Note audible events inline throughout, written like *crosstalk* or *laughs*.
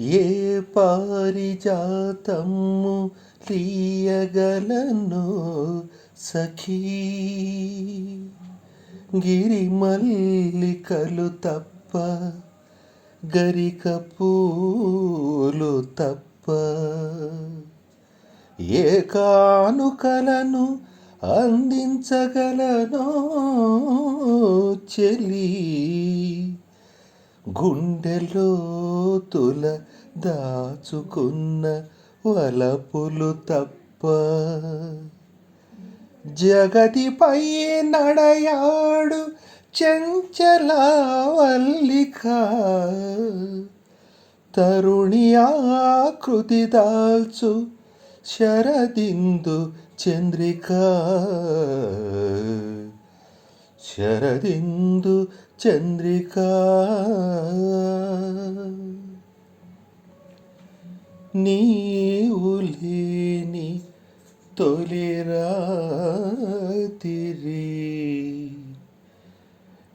ఏ పారిజాతము లీయగలను సఖీ? గిరిమల్లికలు తప్ప గరిక పూలు తప్ప ఏ కానుకలను అందించగలనో చెలి? గుండెలో తుల దాచుకున్న వలపులు తప్ప జగతిపై నడయాడు చంచల వల్లిక తరుణి ఆకృతి దాల్చు శరదిందు చంద్రిక. శరదిందు చంద్రికా. నీవు లేని తొలి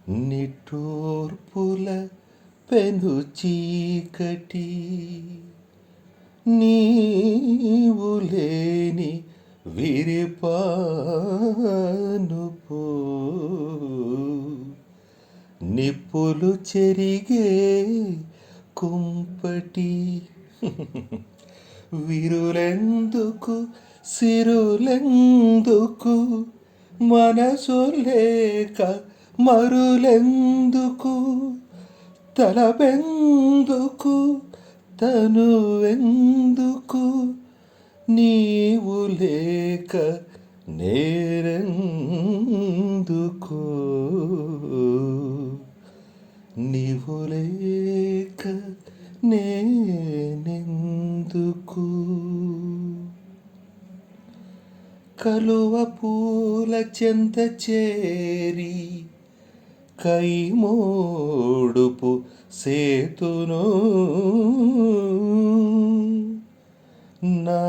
నిట్టూర్పుల పెను చీకటి. నీవు లేని విరిపానుపో. నిప్పులు చెరిగే కుంపటి. *laughs* విరులెందుకు? సిరులెందుకు? మనసు లేక మరులెందుకు? తలపెందుకు? తనువెందుకు? నీవు లేక నేరెందుకు నీవు లేక నే పూల చెంత చేరి కైమోడుపు సేతును. నా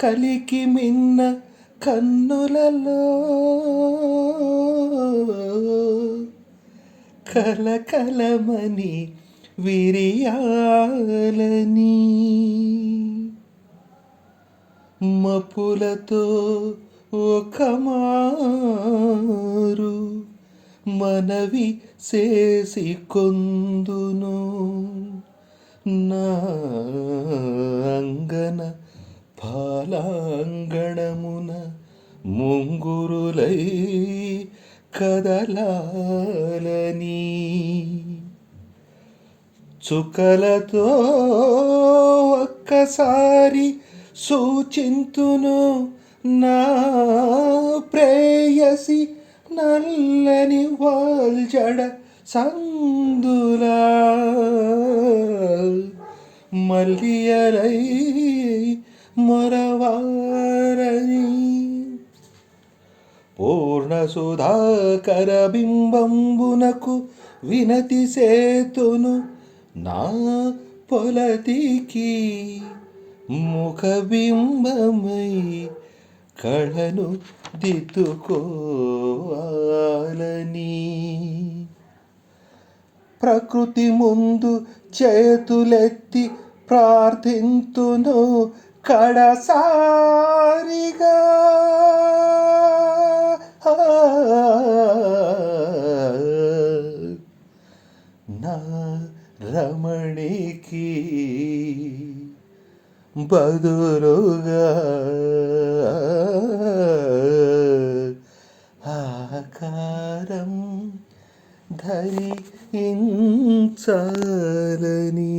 కలికి మిన్న కన్నులలో కలకలమని విరియాలని మపులతో ఒక మారు మనవి చేసి కొందును నా అంగన పాలాంగణమున ముంగురులై కదలాలని. చుకలతో ఒక్కసారి సూచింతును నా ప్రేయసి నల్లని వాల్జడ సందులా మల్లియలై మొరవారని. పూర్ణ సుధాకర బింబంబునకు వినతి సేతును నా పొలతికి. ముఖబింబమై కళను దిద్దుకోవాలని. ప్రకృతి ముందు చేతులెత్తి ప్రార్థింతును కడసారిగా. నా రమణికి బదులుగా ఆకారం ధరించాలని